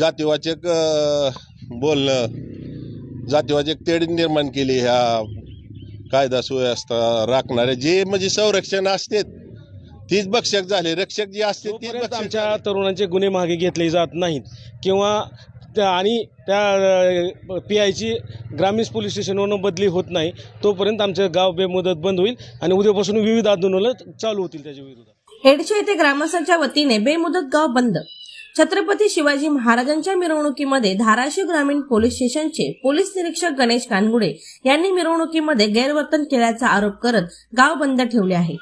जातीवाचक बोलणं जातीवाचक तेढ निर्माण केली ह्या कायदा सुव्यवस्था राखणारे जे म्हणजे संरक्षण असते तीच भक्षक झाले. रक्षक जे असते तीच भक्षक आमच्या. तरुणांचे गुन्हे मागे घेतले जात नाहीत किंवा त्या आणि त्या पी आयची ग्रामीण पोलीस स्टेशनवरून बदली होत नाही तोपर्यंत आमचं गाव बेमुदत बंद होईल आणि उद्यापासून विविध आंदोलनं चालू होतील त्याच्या विरोधात. हेडचे येथे ग्रामस्थांच्या वतीने बेमुदत गाव बंद. छत्रपती शिवाजी महाराजांच्या मिरवणुकीमध्ये धाराशिव ग्रामीण पोलीस स्टेशनचे पोलीस निरीक्षक गणेश कानगुडे यांनी मिरवणुकीमध्ये गैरवर्तन केल्याचा आरोप करत गाव बंद ठेवले आहे.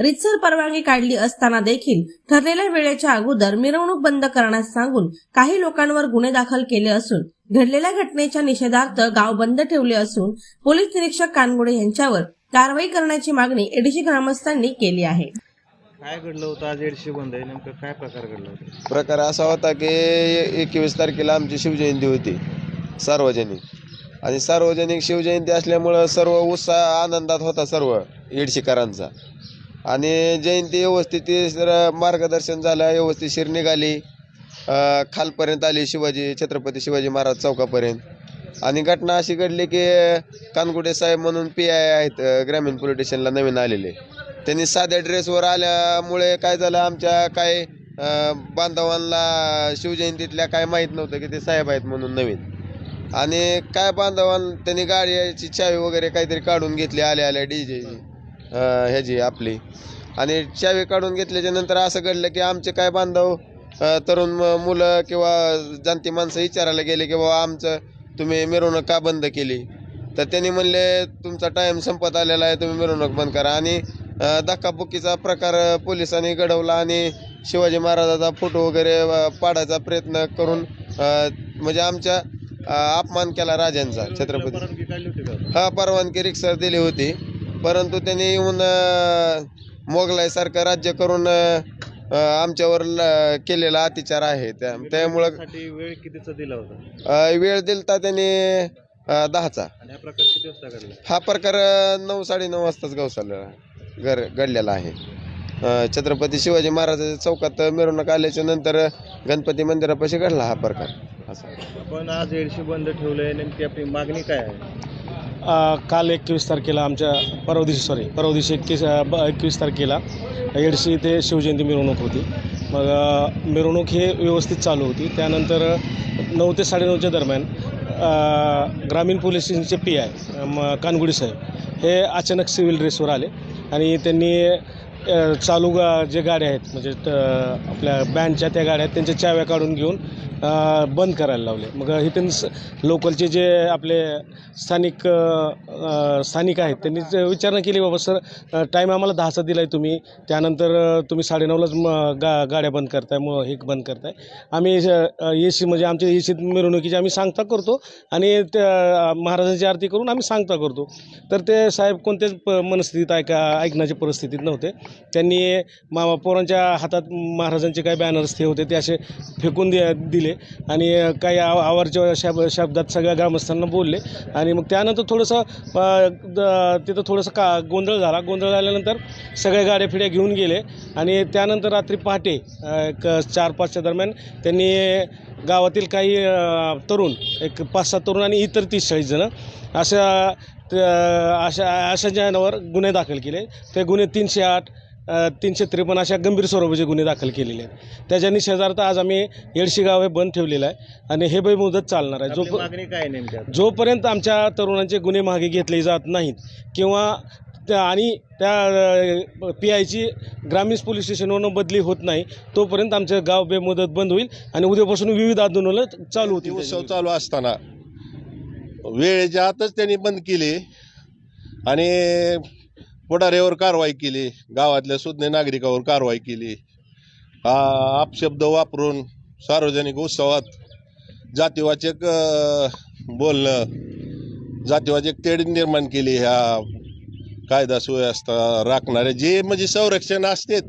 रितसर परवानगी काढली असताना देखील ठरलेल्या वेळेच्या अगोदर मिरवणूक बंद करण्यास सांगून काही लोकांवर गुन्हे दाखल केले असून घडलेल्या घटनेच्या निषेधार्थ गाव बंद ठेवले असून पोलीस निरीक्षक कानगुडे यांच्यावर कारवाई करण्याची मागणी एडीसी ग्रामस्थांनी केली आहे. काय घडलं होतं? आज एडशी बंद आहे. नेमकं काय प्रकार घडला होता? प्रकार असा होता की एकवीस तारखेला आमची शिवजयंती होती सार्वजनिक. आणि सार्वजनिक शिवजयंती असल्यामुळं सर्व उत्साह आनंदात होता सर्व येडशीकरांचा आणि जयंती व्यवस्थित मार्गदर्शन झालं व्यवस्थितशीर निघाली अ, खालपर्यंत आली शिवाजी छत्रपती शिवाजी महाराज चौकापर्यंत. आणि घटना अशी घडली की कानगुडे साहेब म्हणून पी आय आहेत अ, ग्रामीण पोलीस स्टेशनला नवीन आलेले. त्यांनी साध्या ड्रेसवर आल्यामुळे काय झालं आमच्या काय बांधवांना शिवजयंतीतल्या काय माहीत नव्हतं की ते साहेब आहेत म्हणून नवीन. आणि काय बांधवान त्यांनी गाडीची चावी वगैरे काहीतरी काढून घेतली आल्या आल्या डी जे ह्याची आपली. आणि चावी काढून घेतल्याच्या नंतर असं घडलं की आमचे काय बांधव तरुण मुलं किंवा जाणती माणसं विचारायला गेले की बाबा आमचं तुम्ही मिरवणूक का बंद केली? तर त्यांनी म्हणले तुमचा टाईम संपत आलेला आहे तुम्ही मिरवणूक बंद करा. आणि धक्काबुक्कीचा प्रकार पोलिसांनी घडवला आणि शिवाजी महाराजाचा फोटो वगैरे पाडायचा प्रयत्न करून म्हणजे आमच्या अपमान केला राजांचा छत्रपती. हा परवानगी रिक्सर दिली होती. परंतु त्यांनी येऊन अ, मोगलाईसारखं राज्य करून आमच्यावर केलेला अत्याचार आहे. त्या त्यामुळं वेळ कितीचा दिला होता? वेळ दिलता त्याने दहाचा. हा प्रकार प्रकार अ, नऊ साडेनऊ वाजताच गवसाला घर घडलेला आहे. छत्रपती शिवाजी महाराजाच्या चौकात मिरवणूक आल्याच्यानंतर गणपती मंदिरापाशी घडला हा प्रकार. असा. आपण आज एडशी बंद ठेवलंय नेमकी आपली मागणी काय आहे? काल एकवीस तारखेला आमच्या परवा दिवशी सॉरी परवा दिवशी एकवीस एकवीस तारखेला एडशी इथे शिवजयंती मिरवणूक होती. मग मिरवणूक हे व्यवस्थित चालू होती. त्यानंतर नऊ ते साडेनऊच्या दरम्यान ग्रामीण पोलीस स्टेशनचे पी आय म कानगुडी साहेब हे अचानक सिव्हिल ड्रेसवर आले आणि त्यांनी चालू गा जे गाड्या आहेत म्हणजे त- आपल्या बँडच्या त्या गाड्या आहेत त्यांच्या चाव्या काढून घेऊन बंद करायला लावले. मग इथून लोकलचे जे आपले स्थानिक स्थानिक आहेत त्यांनी विचारणा केली बाबा सर टाईम आम्हाला दहाचा दिला आहे तुम्ही. त्यानंतर तुम्ही साडेनऊलाच म गा गाड्या बंद करताय मग हे बंद करताय. आम्ही ए सी म्हणजे आमच्या ए सीत मिरवणुकीची आम्ही सांगता करतो आणि त्या महाराजांची आरती करून आम्ही सांगता करतो. तर ते साहेब कोणत्याच प मनस्थितीत ऐका ऐकण्याच्या परिस्थितीत नव्हते. त्यांनी मा पोरांच्या हातात महाराजांचे काही बॅनर्स ते होते ते असे फेकून दे दिले. आणि काही आव आवारच्या शब शब्दात सगळ्या ग्रामस्थांना बोलले आणि मग त्यानंतर थोडंसं द- तिथं थोडंसं का गोंधळ झाला. गोंधळ झाल्यानंतर सगळ्या गाड्या फिड्या घेऊन गेले आणि त्यानंतर रात्री पहाटे एक चार पाचच्या दरम्यान त्यांनी गावातील काही तरुण एक पाच सात तरुण आणि इतर तीस चाळीस जणं अशा त- अशा अशा जणांवर गुन्हे दाखल केले. ते गुन्हे तीनशे आठ तीनशे त्रेपन्न अशा गंभीर स्वरूपाचे गुन्हे दाखल केलेले आहेत. त्याच्या निषेधार्थ आज आम्ही येडशी गाव हे बंद ठेवलेलं आहे आणि हे बेमुदत चालणार आहे. जो काय? जोपर्यंत आमच्या तरुणांचे गुन्हे मागे घेतले जात नाहीत किंवा त्या आणि त्या पी आयची ग्रामीण पोलीस स्टेशनवरून बदली होत नाही तोपर्यंत आमचं गाव बेमुदत बंद होईल आणि उद्यापासून विविध आंदोलनं चालू ते होतील. उत्सव चालू असताना वेळेच्या आतच त्यांनी बंद केली आणि पुढाऱ्यावर कारवाई केली गावातल्या सुज्ञ नागरिकावर कारवाई केली. हा अपशब्द वापरून सार्वजनिक उत्सवात जातीवाचक बोलणं जातीवाचक तेढ निर्माण केली. ह्या कायदा सुव्यवस्था राखणारे जे म्हणजे संरक्षण असते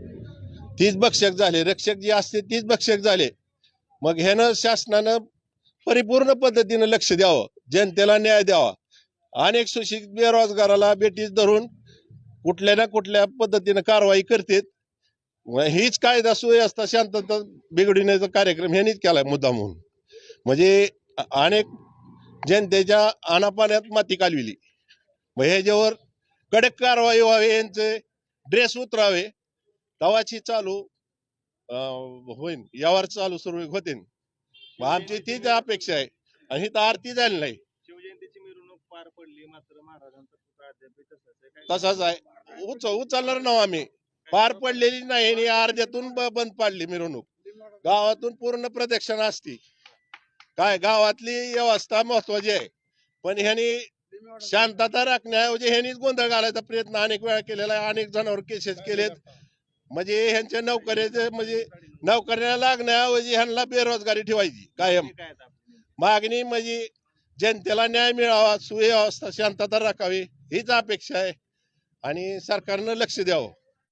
तीच भक्षक झाले. रक्षक जे असते तीच भक्षक झाले. मग ह्यानं शासनानं परिपूर्ण पद्धतीनं लक्ष द्यावं. जनतेला न्याय द्यावा. अनेक सुशिक्षित बेरोजगाराला बेटीस धरून कुठल्या ना कुठल्या पद्धतीनं कारवाई करतात. हीच कायदा सुव्यवस्था शांतता बिघडविण्याचा कार्यक्रम ह्यांनीच केलाय मुद्दा म्हणून. म्हणजे अनेक जनतेच्या अनापाण्यात माती कालविली. मग ह्याच्यावर कडक कारवाई व्हावी यांचे ड्रेस उतरावे. तवाची चालू होईन. यावर चालू सुरू होते मग आमची तीच अपेक्षा आहे. आणि ही तर आरती झाली नाही. पार पडली मात्र महाराजांचा पुतळा अद्याप तसाच आहे. काय तसाच आहे. उच उचलणार ना आम्ही. पार पडलेली नाही आणि अर्ध्यातून ब- बंद पाडली मिरवणूक. गावातून पूर्ण प्रदक्षिणा असती. काय गावातली व्यवस्था महत्वाची आहे. पण ह्यानी शांतता राखण्याऐवजी ह्यांनीच गोंधळ घालायचा प्रयत्न अनेक वेळा केलेला आहे. अनेक जणांवर केसेस केलेत. म्हणजे ह्यांच्या नोकऱ्याचे म्हणजे नोकऱ्याला लागण्याऐवजी ह्यांना बेरोजगारी ठेवायची कायम? मागणी म्हणजे जनतेला न्याय मिळावा सुव्यवस्था शांतता राखावी हीच अपेक्षा आहे. आणि सरकारनं लक्ष द्यावं.